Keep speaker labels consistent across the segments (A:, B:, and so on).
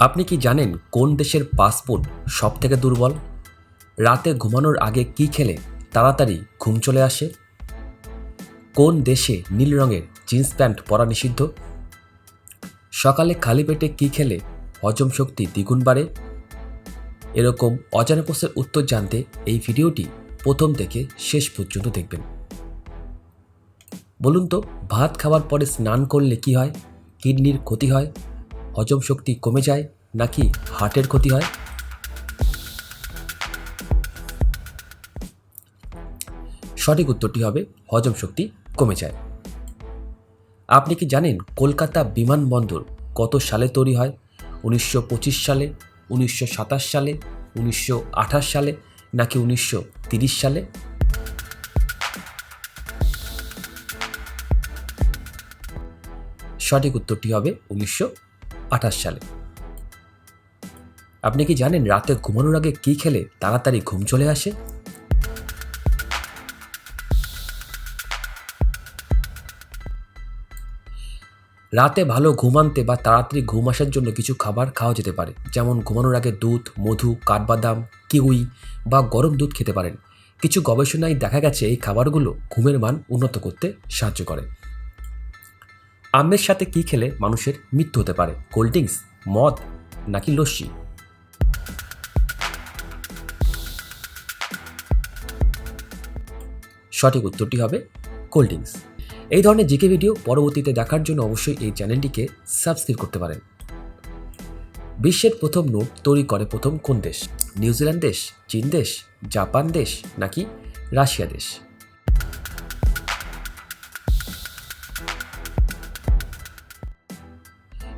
A: আপনি কি জানেন কোন দেশের পাসপোর্ট সব থেকে দুর্বল? রাতে ঘুমানোর আগে কি খেলে তাড়াতাড়ি ঘুম চলে আসে? কোন দেশে নীল রঙের জিন্স প্যান্ট পরা নিষিদ্ধ? সকালে খালি পেটে কি খেলে হজম শক্তি দ্বিগুণ বাড়ে? এরকম অজানা প্রশ্নের উত্তর জানতে এই ভিডিওটি প্রথম থেকে শেষ পর্যন্ত দেখবেন। বলুন তো, ভাত খাওয়ার পরে স্নান করলে কি হয়? কিডনির ক্ষতি হয়? হজম শক্তি কমে যায় নাকি হার্টের ক্ষতি হয়? সঠিক উত্তরটি হবে, হজম শক্তি কমে যায়। আপনি কি জানেন কলকাতা বিমানবন্দর কত সালে তৈরি হয়? উনিশশো পঁচিশ সালে, উনিশশো সাতাশ সালে, উনিশশো আঠাশ সালে নাকি উনিশশো সালে? সঠিক উত্তরটি হবে উনিশশো আঠাশ সালে। আপনি কি জানেন রাতে ঘুমানোর আগে কি খেলে তাড়াতাড়ি ঘুম চলে আসে? রাতে ভালো ঘুম আনতে বা তাড়াতাড়ি ঘুম আসার জন্য কিছু খাবার খাওয়া যেতে পারে, যেমন ঘুমানোর আগে দুধ, মধু, কাঠবাদাম, কিউই বা গরম দুধ খেতে পারেন। কিছু গবেষণায় দেখা গেছে এই খাবারগুলো ঘুমের মান উন্নত করতে সাহায্য করে। আমের সাথে কি খেলে মানুষের মৃত্যু হতে পারে? কোল্ড ড্রিঙ্কস, মদ, নাকি লস্যি? সঠিক উত্তরটি হবে কোল্ড ড্রিঙ্কস। এই ধরনের জিকে ভিডিও পরবর্তীতে দেখার জন্য অবশ্যই এই চ্যানেলটিকে সাবস্ক্রাইব করতে পারেন। বিশ্বের প্রথম নোট তৈরি করে প্রথম কোন দেশ? নিউজিল্যান্ড দেশ, চীন দেশ, জাপান দেশ, নাকি রাশিয়া দেশ?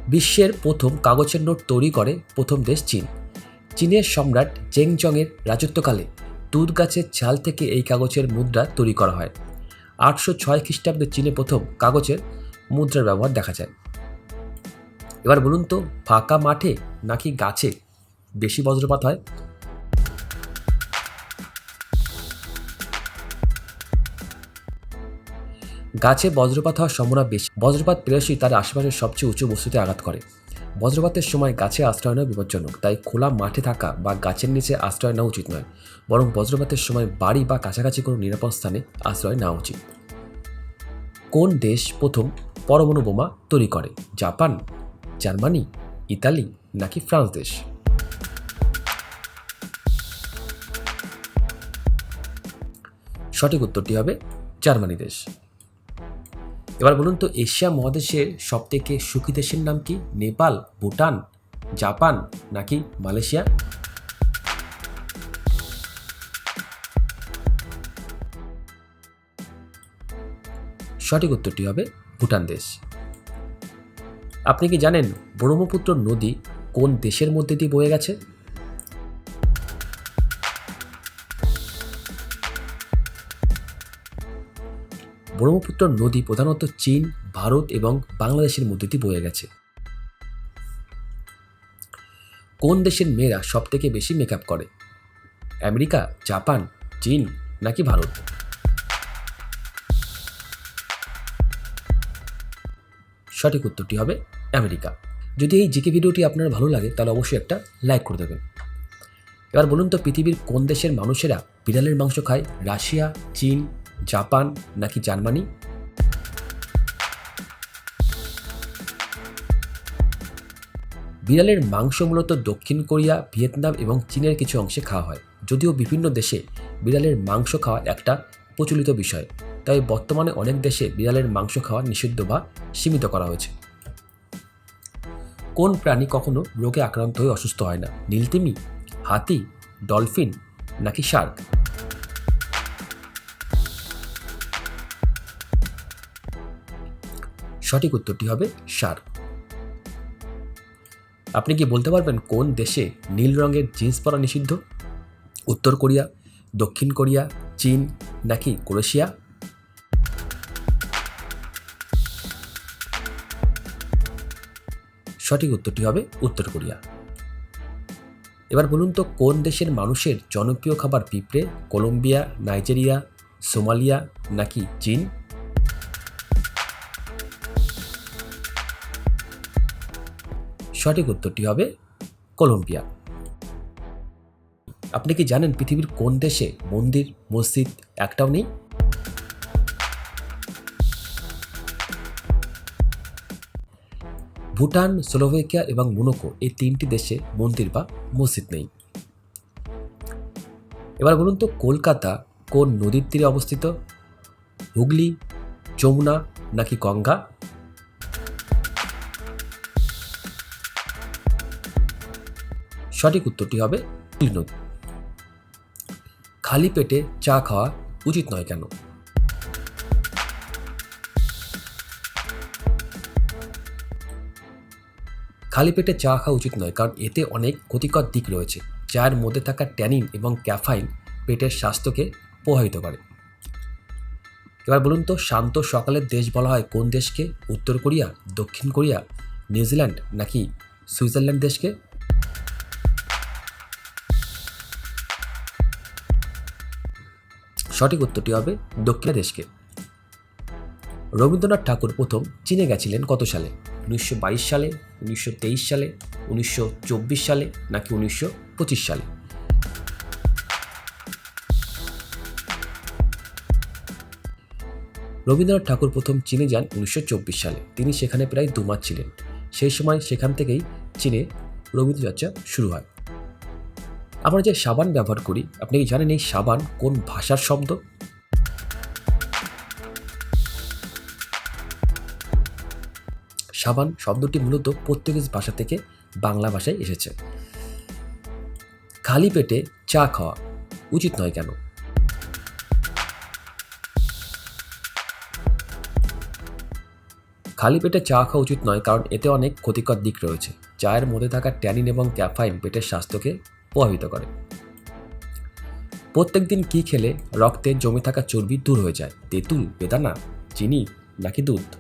A: বিশ্বের প্রথম কাগজের নোট তৈরি করে প্রথম দেশ চীন। চীনের সম্রাট জেংচংয়ের রাজত্বকালে তুঁত গাছের ছাল থেকে এই কাগজের মুদ্রা তৈরি করা হয়। আটশো ছয় খ্রিস্টাব্দে চীনে প্রথম কাগজের মুদ্রার ব্যবহার দেখা যায়। এবার বলুন তো, ফাঁকা মাঠে নাকি গাছে বেশি বজ্রপাত হয়? গাছে বজ্রপাত হওয়ার সম্ভাবনা বেশি। বজ্রপাত প্রেয়সী তার আশেপাশের সবচেয়ে উঁচু বস্তুতে আঘাত করে। বজ্রপাতের সময় গাছে আশ্রয় নেওয়া বিপজ্জনক, তাই খোলা মাঠে থাকা বা গাছের নিচে আশ্রয় নেওয়া উচিত নয়, বরং বজ্রপাতের সময় বাড়ি বা কাছাকাছি কোনো নিরাপদ স্থানে আশ্রয় নেওয়া উচিত। কোন দেশ প্রথম পরমাণু বোমা তৈরি করে? জাপান, জার্মানি, ইতালি নাকি ফ্রান্স দেশ? সঠিক উত্তরটি হবে জার্মানি দেশ। এবার বলুন তো এশিয়া মহাদেশের সবথেকে সুখী দেশের নাম কি? নেপাল, ভুটান, জাপান নাকি মালয়েশিয়া? সঠিক উত্তরটি হবে ভুটান দেশ। আপনি কি জানেন ব্রহ্মপুত্র নদী কোন দেশের মধ্যে দিয়ে বয়ে গেছে? ব্রহ্মপুত্র নদী প্রধানত চীন, ভারত এবং বাংলাদেশের মধ্যে দিয়ে বয়ে গেছে। কোন দেশের মেয়েরা সব থেকে বেশি মেকআপ করে? আমেরিকা, জাপান, চীন নাকি ভারত? সঠিক উত্তরটি হবে আমেরিকা। যদি এই জিকে ভিডিওটি আপনার ভালো লাগে, তাহলে অবশ্যই একটা লাইক করে দেবেন। এবার বলুন তো, পৃথিবীর কোন দেশের মানুষেরা বিড়ালের মাংস খায়? রাশিয়া, চীন জাপান নাকি জার্মানি? বিড়ালের মাংস মূলত দক্ষিণ কোরিয়া, ভিয়েতনাম এবং চীনের কিছু অংশে খাওয়া হয়। যদিও বিভিন্ন দেশে বিড়ালের মাংস খাওয়া একটা প্রচলিত বিষয়, তাই বর্তমানে অনেক দেশে বিড়ালের মাংস খাওয়া নিষিদ্ধ বা সীমিত করা হয়েছে। কোন প্রাণী কখনো রোগে আক্রান্ত হয়ে অসুস্থ হয় না? নীলতিমি, হাতি, ডলফিন নাকি শার্ক? সঠিক উত্তরটি হবে শার্ক আপনি কি বলতে পারবেন কোন দেশে নীল রঙের জিন্স পরা নিষিদ্ধ? উত্তর কোরিয়া, দক্ষিণ কোরিয়া, চীন নাকি ক্রোয়েশিয়া? সঠিক উত্তরটি হবে উত্তর কোরিয়া। এবার বলুন তো কোন দেশের মানুষের জনপ্রিয় খাবার পিঁপড়ে, কলম্বিয়া, নাইজেরিয়া, সোমালিয়া নাকি চীন? সঠিক উত্তরটি হবে কলম্বিয়া। আপনি কি জানেন পৃথিবীর কোন দেশে মন্দির, মসজিদ একটাও নেই? ভুটান, স্লোভেকিয়া এবং মোনাকো এই তিনটি দেশে মন্দির বা মসজিদ নেই। এবার বলুন তো, কলকাতা কোন নদীর তীরে অবস্থিত? হুগলি, যমুনা নাকি গঙ্গা? সঠিক উত্তরটি হবে নদী খালি পেটে চা খাওয়া উচিত নয় কেন? খালি পেটে চা খাওয়া উচিত নয়, কারণ এতে অনেক ক্ষতিকর দিক রয়েছে চায়ের মধ্যে থাকা ট্যানিন এবং ক্যাফাইন পেটের স্বাস্থ্যকে প্রভাবিত করে। এবার বলুন তো, শান্ত সকালের দেশ বলা হয় কোন দেশকে? উত্তর কোরিয়া, দক্ষিণ কোরিয়া, নিউজিল্যান্ড নাকি সুইজারল্যান্ড দেশকে? সঠিক উত্তরটি হবে দক্ষিণ দেশকে। রবীন্দ্রনাথ ঠাকুর প্রথম চীনে গেছিলেন কত সালে? উনিশশো বাইশ সালে, উনিশশো তেইশ সালে, উনিশশো চব্বিশ সালে নাকি উনিশশো পঁচিশ সালে? রবীন্দ্রনাথ ঠাকুর প্রথম চীনে যান উনিশশো চব্বিশ সালে। তিনি সেখানে প্রায় দু মাস ছিলেন। সেই সময় সেখান থেকেই চীনে রবীন্দ্রচর্চা শুরু হয়। আমরা যে সাবান ব্যবহার করি, আপনি কি জানেন এই সাবান কোন ভাষার শব্দ? সাবান শব্দটি মূলত পর্তুগিজ ভাষা থেকে বাংলা ভাষায় এসেছে। খালি পেটে চা খাওয়া উচিত নয় কেন? খালি পেটে চা খাওয়া উচিত নয়, কারণ এতে অনেক ক্ষতিকর দিক রয়েছে। চায়ের মধ্যে থাকা ট্যানিন এবং ক্যাফাইন পেটের স্বাস্থ্যকে প্রভাবিত করে। প্রত্যেক দিন কী খেলে রক্তে জমে থাকা চর্বি দূর হয়ে যায়? তেঁতুল, বেদানা, চিনি নাকি দুধ?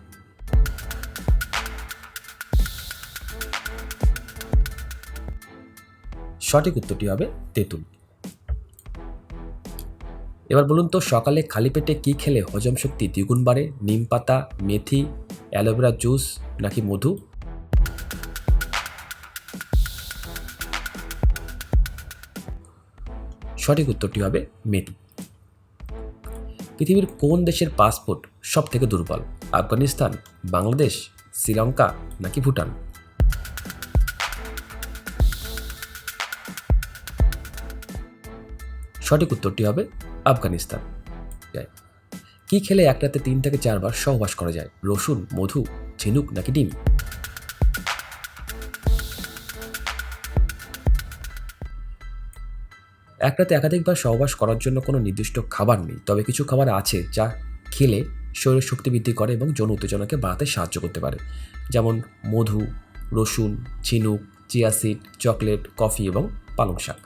A: সঠিক উত্তরটি হবে তেঁতুল। এবার বলুন তো, সকালে খালি পেটে কী খেলে হজম শক্তি দ্বিগুণ বাড়ে? নিম পাতা, মেথি, অ্যালোভেরা জুস নাকি মধু? সঠিক উত্তরটি হবে মেথি। পৃথিবীর কোন দেশের পাসপোর্ট সব থেকে দুর্বল? আফগানিস্তান, বাংলাদেশ, শ্রীলঙ্কা নাকি ভুটান? সঠিক উত্তরটি হবে আফগানিস্তান। কি খেলে এক রাতে তিন থেকে চারবার সহবাস করা যায়? রসুন, মধু, ঝিনুক নাকি ডিম? এক রাতে একাধিকবার সহবাস করার জন্য কোনো নির্দিষ্ট খাবার নেই, তবে কিছু খাবার আছে যা খেলে শরীরের শক্তি বৃদ্ধি করে এবং যৌন উত্তেজনাকে বাড়াতে সাহায্য করতে পারে। যেমন মধু, রসুন, ঝিনুক চিয়াসিড চকলেট, কফি এবং পালং শাক।